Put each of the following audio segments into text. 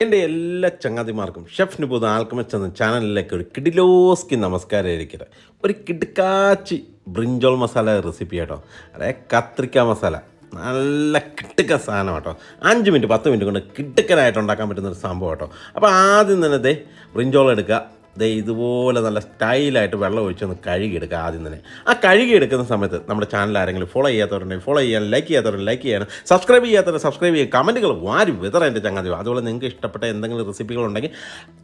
എന്റെ എല്ലാ ചങ്ങാതിമാർക്കും chef നിബുദ് alchemist എന്ന ചാനലിലേക്ക് ഒരു കിഡിലോസ്കി നമസ്കാരം ഇരിക്കട്ടെ ഒരു കിടുക്കാച്ചി ബ്രിഞ്ചോൾ മസാല റെസിപ്പി കേട്ടോ അതായത് കത്രിക്ക മസാല നല്ല കിട്ടുക്ക സാധനം കേട്ടോ അഞ്ച് മിനിറ്റ് പത്ത് മിനിറ്റ് കൊണ്ട് കിട്ടുക്കനായിട്ട് ഉണ്ടാക്കാൻ പറ്റുന്ന ഒരു സംഭവം കേട്ടോ അപ്പോൾ ആദ്യം തന്നെ ബ്രിഞ്ചോൾ എടുക്കുക. ദേ ഇതുപോലെ നല്ല സ്റ്റൈലായിട്ട് വെള്ളം ഒഴിച്ചൊന്ന് കഴുകിയെടുക്കുക ആദ്യം തന്നെ. ആ കഴുകിയെടുക്കുന്ന സമയത്ത് നമ്മുടെ ചാനൽ ആരെങ്കിലും ഫോളോ ചെയ്യാത്തവരുണ്ടെങ്കിൽ ഫോളോ ചെയ്യാൻ ലൈക്ക് ചെയ്യാത്തവരുണ്ടെങ്കിൽ ലൈക്ക് ചെയ്യാനും സബ്സ്ക്രൈബ് ചെയ്യാത്തവരെ സബ്സ്ക്രൈബ് ചെയ്യുക. കമന്റുകൾ വാരി വിതറ എന്റെ ചങ്ങാതി. അതുപോലെ നിങ്ങൾക്ക് ഇഷ്ടപ്പെട്ട എന്തെങ്കിലും റെസിപ്പികളുണ്ടെങ്കിൽ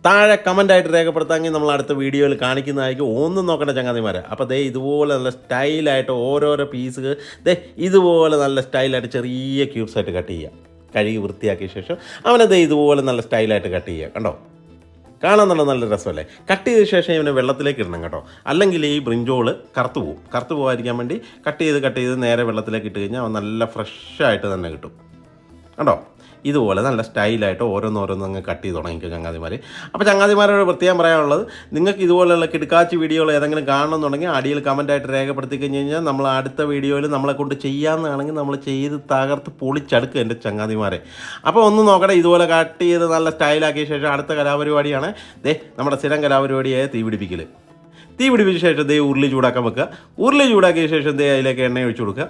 താഴെ കമന്റായിട്ട് രേഖപ്പെടുത്താമെങ്കിൽ നമ്മൾ അടുത്ത വീഡിയോയിൽ കാണിക്കുന്നതായിരിക്കും. ഒന്നും നോക്കേണ്ട ചങ്ങാതിമാരെ. അപ്പോൾ ദേ ഇതുപോലെ നല്ല സ്റ്റൈലായിട്ട് ഓരോരോ പീസ് ദേ ഇതുപോലെ നല്ല സ്റ്റൈലായിട്ട് ചെറിയ ക്യൂബ്സായിട്ട് കട്ട് ചെയ്യുക. കഴുകി വൃത്തിയാക്കിയ ശേഷം അവനത് ഇതുപോലെ നല്ല സ്റ്റൈലായിട്ട് കട്ട് ചെയ്യുക. കണ്ടോ? കാണാൻ നല്ല നല്ല രസമല്ലേ? കട്ട് ചെയ്ത ശേഷം ഇവനെ വെള്ളത്തിലേക്ക് ഇടണം കേട്ടോ. അല്ലെങ്കിൽ ഈ ബ്രിഞ്ചോൾ കറുത്തു പോകും കറുത്തു പോകാതിരിക്കാൻ വേണ്ടി കട്ട് ചെയ്ത് കട്ട് ചെയ്ത് നേരെ വെള്ളത്തിലേക്ക് ഇട്ട് കഴിഞ്ഞാൽ നല്ല ഫ്രഷായിട്ട് തന്നെ കിട്ടും. കണ്ടോ? ഇതുപോലെ നല്ല സ്റ്റൈലായിട്ട് ഓരോന്നോരോന്നും അങ്ങ് കട്ട് ചെയ്ത് തുടങ്ങിക്കും ചങ്ങാതിമാർ അപ്പോൾ ചങ്ങാതിമാരോട് പ്രത്യേകം പറയാനുള്ളത് നിങ്ങൾക്ക് ഇതുപോലെയുള്ള കിടക്കാച്ചി വീഡിയോകൾ ഏതെങ്കിലും കാണണമെന്നുണ്ടെങ്കിൽ അടിയിൽ കമന്റായിട്ട് രേഖപ്പെടുത്തി കഴിഞ്ഞ് കഴിഞ്ഞാൽ നമ്മൾ അടുത്ത വീഡിയോയിൽ നമ്മളെ കൊണ്ട് ചെയ്യാമെന്നാണെങ്കിൽ നമ്മൾ ചെയ്ത് തകർത്ത് പൊളിച്ചടുക്കുക എന്റെ ചങ്ങാതിമാരെ. അപ്പോൾ ഒന്ന് നോക്കട്ടെ ഇതുപോലെ കട്ട് ചെയ്ത് നല്ല സ്റ്റൈലാക്കിയ ശേഷം അടുത്ത കലാപരിപാടിയാണ്. ദേ നമ്മുടെ സ്ഥിരം കലാപരിപാടിയായ തീ പിടിപ്പിക്കൽ തീ പിടിപ്പിച്ച ശേഷം ദേ ഉരുളി ചൂടാക്കാൻ വെക്കുക. ഉരുളി ചൂടാക്കിയ ശേഷം ദേ അതിലേക്ക് എണ്ണ ഒഴിച്ചു കൊടുക്കുക.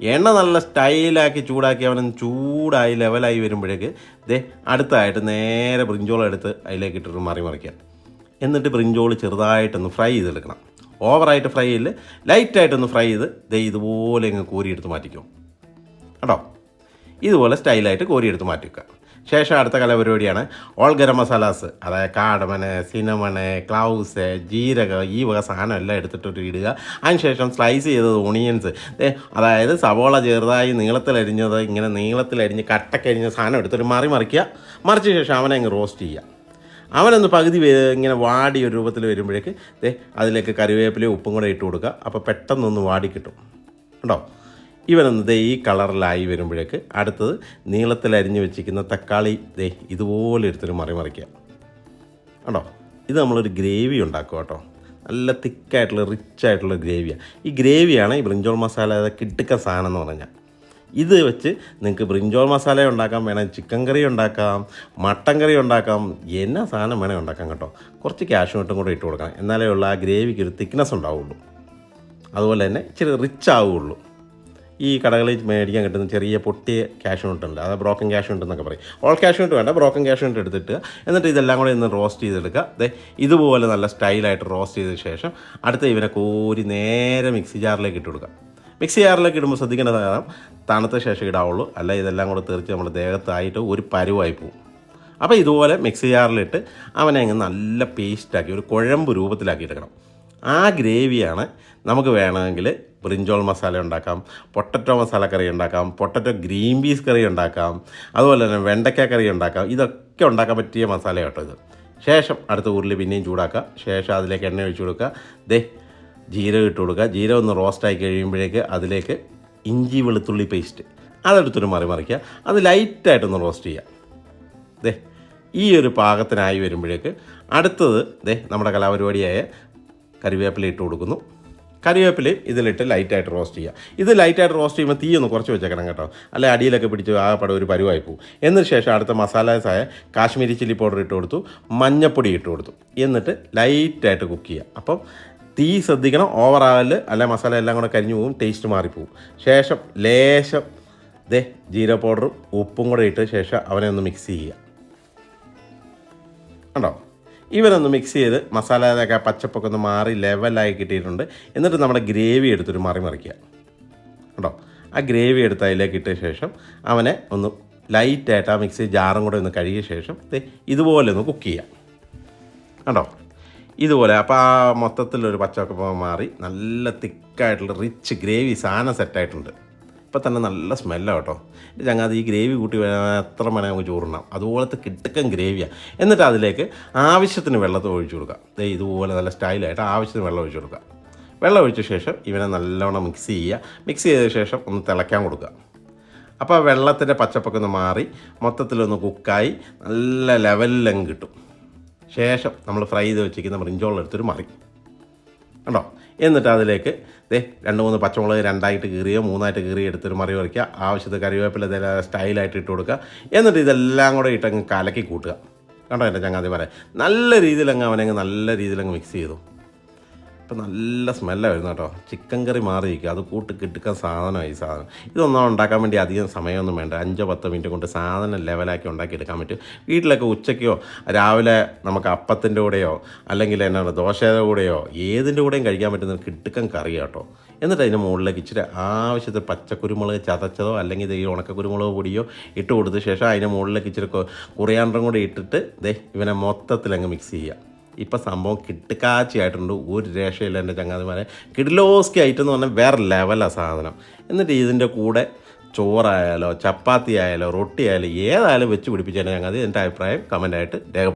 എണ്ണ നല്ല സ്റ്റൈലാക്കി ചൂടാക്കി അവൻ ചൂടായി ലെവലായി വരുമ്പോഴേക്ക് ദേ അടുത്തായിട്ട് നേരെ ബ്രിഞ്ചോൾ എടുത്ത് അതിലേക്ക് ഇട്ടിട്ട് മറി മറിക്കുക എന്നിട്ട് ബ്രിഞ്ചോൾ ചെറുതായിട്ടൊന്ന് ഫ്രൈ ചെയ്തെടുക്കണം. ഓവറായിട്ട് ഫ്രൈ ചെയ്യില്ല ലൈറ്റായിട്ടൊന്ന് ഫ്രൈ ചെയ്ത് ദേ ഇതുപോലെ ഇങ്ങ് കോരിയെടുത്ത് മാറ്റിക്കും. കേട്ടോ? ഇതുപോലെ സ്റ്റൈലായിട്ട് കോരിയെടുത്ത് മാറ്റിക്കുക ശേഷം അടുത്ത കലപരിപാടിയാണ്. ഓൾ ഗരം മസാലാസ് അതായത് കാടമന് സിനമണ് ക്ലൗസ് ജീരകം ഈ വക സാധനം എല്ലാം എടുത്തിട്ട് ഇടുക. അതിനുശേഷം സ്ലൈസ് ചെയ്തത് ഓണിയൻസ് അതായത് സവോള ചെറുതായി നീളത്തിലരിഞ്ഞത് ഇങ്ങനെ നീളത്തിലരിഞ്ഞ് കട്ടക്കരിഞ്ഞ സാധനം എടുത്തിട്ട് മറി മറിക്കുക. മറിച്ച ശേഷം അവനെ അങ്ങ് റോസ്റ്റ് ചെയ്യുക. അവനൊന്ന് പകുതി ഇങ്ങനെ വാടി ഒരു രൂപത്തിൽ വരുമ്പോഴേക്ക് അതിലേക്ക് കറിവേപ്പിലയും ഉപ്പും കൂടെ ഇട്ട് കൊടുക്കുക. അപ്പോൾ പെട്ടെന്നൊന്ന് വാടി കിട്ടും. കേട്ടോ ഇവനൊന്ന് ദേ ഈ കളറിലായി വരുമ്പോഴേക്ക് അടുത്തത് നീളത്തിൽ അരിഞ്ഞു വെച്ചിരിക്കുന്ന തക്കാളി. ദേ ഇതുപോലെ എടുത്തൊരു മറി മറിക്കുക കേട്ടോ ഇത് നമ്മളൊരു ഗ്രേവി ഉണ്ടാക്കും കേട്ടോ. നല്ല തിക്കായിട്ടുള്ള റിച്ച് ആയിട്ടുള്ള ഗ്രേവിയാണ് ഈ ഗ്രേവിയാണ് ഈ ബ്രിഞ്ചോൾ മസാല കിട്ടുക്ക സാധനം എന്ന് പറഞ്ഞാൽ. ഇത് വെച്ച് നിങ്ങൾക്ക് ബ്രിഞ്ചോൾ മസാല ഉണ്ടാക്കാം വേണമെങ്കിൽ ചിക്കൻ കറി ഉണ്ടാക്കാം മട്ടൻ കറി ഉണ്ടാക്കാം. എന്നാ സാധനം വേണേൽ ഉണ്ടാക്കാം കേട്ടോ. കുറച്ച് ക്യാഷ് ഇട്ടും കൂടെ ഇട്ട് കൊടുക്കണം. എന്നാലേ ഉള്ള ആ ഗ്രേവിക്ക് ഒരു തിക്നെസ് ഉണ്ടാവുള്ളൂ. അതുപോലെ തന്നെ ഇച്ചിരി റിച്ച് ആവുകയുള്ളൂ ഈ കടകളിൽ മേടിക്കാൻ കിട്ടുന്ന ചെറിയ പൊട്ടിയ ക്യാഷ് നോട്ടുണ്ട് അത് ബ്രോക്കൺ ക്യാഷ് എന്നൊക്കെ പറയും. ഓൾ ക്യാഷ് നോട്ട് വേണ്ട ബ്രോക്കൺ ക്യാഷ് നോട്ട് എടുത്തിട്ട് എന്നിട്ട് ഇതെല്ലാം കൂടെ ഒന്ന് റോസ്റ്റ് ചെയ്തെടുക്കുക. അതെ ഇതുപോലെ നല്ല സ്റ്റൈലായിട്ട് റോസ്റ്റ് ചെയ്ത ശേഷം അടുത്ത ഇവനെ കോരി നേരെ മിക്സി ജാറിലേക്ക് ഇട്ട് കൊടുക്കുക. മിക്സി ജാറിലേക്ക് ഇടുമ്പോൾ ശ്രദ്ധിക്കേണ്ട കാരണം തണുത്ത ശേഷം ഇടാവുള്ളൂ. അല്ല ഇതെല്ലാം കൂടെ തീർച്ച നമ്മുടെ ദേഹത്തായിട്ട് ഒരു പരുവായി പോകും അപ്പോൾ ഇതുപോലെ മിക്സി ജാറിലിട്ട് അവനെ അങ്ങ് നല്ല പേസ്റ്റാക്കി ഒരു കുഴമ്പ് രൂപത്തിലാക്കി എടുക്കണം. ആ ഗ്രേവിയാണ് നമുക്ക് വേണമെങ്കിൽ ബ്രിഞ്ചോൾ മസാല ഉണ്ടാക്കാം പൊട്ടറ്റോ മസാല കറി ഉണ്ടാക്കാം പൊട്ടറ്റോ ഗ്രീൻ പീസ് കറി ഉണ്ടാക്കാം അതുപോലെ തന്നെ വെണ്ടയ്ക്ക കറി ഉണ്ടാക്കാം. ഇതൊക്കെ ഉണ്ടാക്കാൻ പറ്റിയ മസാല കേട്ടോ ഇത്. ശേഷം അടുത്ത ഉരുളി പിന്നെയും ചൂടാക്കുക. ശേഷം അതിലേക്ക് എണ്ണ ഒഴിച്ച് കൊടുക്കുക. ദേ ജീരകം ഇട്ട് കൊടുക്കുക. ജീരകം ഒന്ന് റോസ്റ്റായി കഴിയുമ്പോഴേക്ക് അതിലേക്ക് ഇഞ്ചി വെളുത്തുള്ളി പേസ്റ്റ് അതെടുത്തൊരു മറി മറിക്കുക. അത് ലൈറ്റായിട്ടൊന്ന് റോസ്റ്റ് ചെയ്യുക. ദേ ഈ ഒരു പാകത്തിനായി വരുമ്പോഴേക്ക് അടുത്തത് ദേ നമ്മുടെ കലാപരിപാടിയായ കറിവേപ്പില ഇട്ട് കൊടുക്കുന്നു. കറിവേപ്പിലയും ഇതിലിട്ട് ലൈറ്റായിട്ട് റോസ്റ്റ് ചെയ്യുക. ഇത് ലൈറ്റായിട്ട് റോസ്റ്റ് ചെയ്യുമ്പോൾ തീ ഒന്ന് കുറച്ച് വെച്ചേക്കണം കേട്ടോ. അല്ലെ അടിയിലൊക്കെ പിടിച്ച് പട ഒരു പരുവായി പോകും എന്നതിന് ശേഷം അടുത്ത മസാലാസായ കാശ്മീരി ചില്ലി പൗഡർ ഇട്ട് കൊടുത്തു മഞ്ഞപ്പൊടി ഇട്ട് കൊടുത്തു. എന്നിട്ട് ലൈറ്റായിട്ട് കുക്ക് ചെയ്യുക. അപ്പം തീ ശ്രദ്ധിക്കണം ഓവറാകൽ അല്ല മസാല എല്ലാം കൂടെ കരിഞ്ഞു പോകും ടേസ്റ്റ് മാറിപ്പോവും. ശേഷം ലേശം ദേ ജീര പൗഡറും ഉപ്പും കൂടെ ഇട്ട് ശേഷം അവനെ ഒന്ന് മിക്സ് ചെയ്യുക. കണ്ടോ? ഇവരൊന്ന് മിക്സ് ചെയ്ത് മസാലയൊക്കെ ആ പച്ചപ്പൊക്കെ ഒന്ന് മാറി ലെവലായി കിട്ടിയിട്ടുണ്ട്. എന്നിട്ട് നമ്മുടെ ഗ്രേവി എടുത്തൊരു മറി മറിക്കുക. കേട്ടോ ആ ഗ്രേവി എടുത്ത് അതിലേക്ക് ഇട്ട ശേഷം അവനെ ഒന്ന് ലൈറ്റായിട്ട് ആ മിക്സി ജാറും കൂടെ ഒന്ന് കഴുകിയ ശേഷം ഇതുപോലെ ഒന്ന് കുക്ക് ചെയ്യാം. കേട്ടോ ഇതുപോലെ. അപ്പോൾ ആ മൊത്തത്തിലൊരു പച്ചപ്പൊക്കെ മാറി നല്ല തിക്കായിട്ടുള്ള റിച്ച് ഗ്രേവി സാധനം സെറ്റായിട്ടുണ്ട് ഇപ്പം തന്നെ നല്ല സ്മെല്ലാണ് കേട്ടോ ചങ്ങാതി ഈ ഗ്രേവി കൂട്ടി എത്ര മണി നമുക്ക് ചോറുണ്ടാം അതുപോലത്തെ കിട്ടക്കൻ ഗ്രേവിയാണ് എന്നിട്ട് അതിലേക്ക് ആവശ്യത്തിന് വെള്ളത്തിൽ ഒഴിച്ചു കൊടുക്കുക. ദേ ഇതുപോലെ നല്ല സ്റ്റൈലായിട്ട് ആവശ്യത്തിന് വെള്ളം ഒഴിച്ചു കൊടുക്കുക. വെള്ളം ഒഴിച്ച ശേഷം ഇവനെ നല്ലവണ്ണം മിക്സ് ചെയ്യുക. മിക്സ് ചെയ്ത ശേഷം ഒന്ന് തിളയ്ക്കാൻ കൊടുക്കുക. അപ്പോൾ വെള്ളത്തിന്റെ പച്ചപ്പൊക്കെ ഒന്ന് മാറി മൊത്തത്തിലൊന്ന് കുക്കായി നല്ല ലെവലിലങ്ങ് കിട്ടും. ശേഷം നമ്മൾ ഫ്രൈ ചെയ്ത് വെച്ചിരിക്കുന്ന എടുത്തൊരു മറി കണ്ടോ? എന്നിട്ട് അതിലേക്ക് ദേ രണ്ട് മൂന്ന് പച്ചമുളക് രണ്ടായിട്ട് കീറിയോ മൂന്നായിട്ട് കീറി എടുത്തൊരു മറി വരയ്ക്കുക ആവശ്യത്തിന് കറിവേപ്പില ഇതെല്ലാം സ്റ്റൈലായിട്ട് ഇട്ട് കൊടുക്കുക. എന്നിട്ട് ഇതെല്ലാം കൂടെ ഇട്ടങ്ങ് കലക്കി കൂട്ടുക. കണ്ടോ എന്റെ ചങ്ങാതിമാരെ നല്ല രീതിയിൽ അങ്ങ് അവനങ്ങ് നല്ല രീതിയിലങ്ങ് മിക്സ് ചെയ്തു. ഇപ്പം നല്ല സ്മെല്ലാണ് വരുന്നത് കേട്ടോ. ചിക്കൻ കറി മാറിയിരിക്കുക അത് കൂട്ട് കിട്ടുക്കാൻ സാധനമായി സാധനം. ഇതൊന്നും ഉണ്ടാക്കാൻ വേണ്ടി അധികം സമയമൊന്നും വേണ്ട. അഞ്ചോ പത്തോ മിനിറ്റ് കൊണ്ട് സാധനം ലെവലാക്കി ഉണ്ടാക്കിയെടുക്കാൻ പറ്റും. വീട്ടിലൊക്കെ ഉച്ചയ്ക്കോ രാവിലെ നമുക്ക് അപ്പത്തിന്റെ കൂടെയോ അല്ലെങ്കിൽ എന്നാണ് ദോശയുടെ കൂടെയോ ഏതിന്റെ കൂടെയും കഴിക്കാൻ പറ്റുന്ന കിട്ടുക്കൻ കറി കേട്ടോ. എന്നിട്ട് അതിന്റെ മുകളിലേക്ക് ഇച്ചിരി ആവശ്യത്തിൽ പച്ചക്കുരുമുളക് ചതച്ചതോ അല്ലെങ്കിൽ ഈ ഉണക്കക്കുരുമുളക് പൊടിയോ ഇട്ട് കൊടുത്ത ശേഷം അതിന്റെ മുകളിലേക്ക് ഇച്ചിരി കുറിയാണ്ടം കൂടി ഇട്ടിട്ട് ദേ ഇവനെ മൊത്തത്തിൽ അങ്ങ് മിക്സ് ചെയ്യുക. ഇപ്പം സംഭവം കിട്ടുകാച്ചയായിട്ടുണ്ട്. ഒരു രക്ഷയില്ല എന്റെ ചങ്ങാതിമാരെ. കിഡിലോസ്കി എന്ന് പറഞ്ഞാൽ വേറെ ലെവലാണ് സാധനം. എന്നിട്ട് ഇതിന്റെ കൂടെ ചോറായാലോ ചപ്പാത്തി ആയാലോ റൊട്ടി ആയാലോ ഏതായാലും വെച്ച് പിടിപ്പിച്ചാലും അത് എന്റെ അഭിപ്രായം കമന്റായിട്ട് രേഖ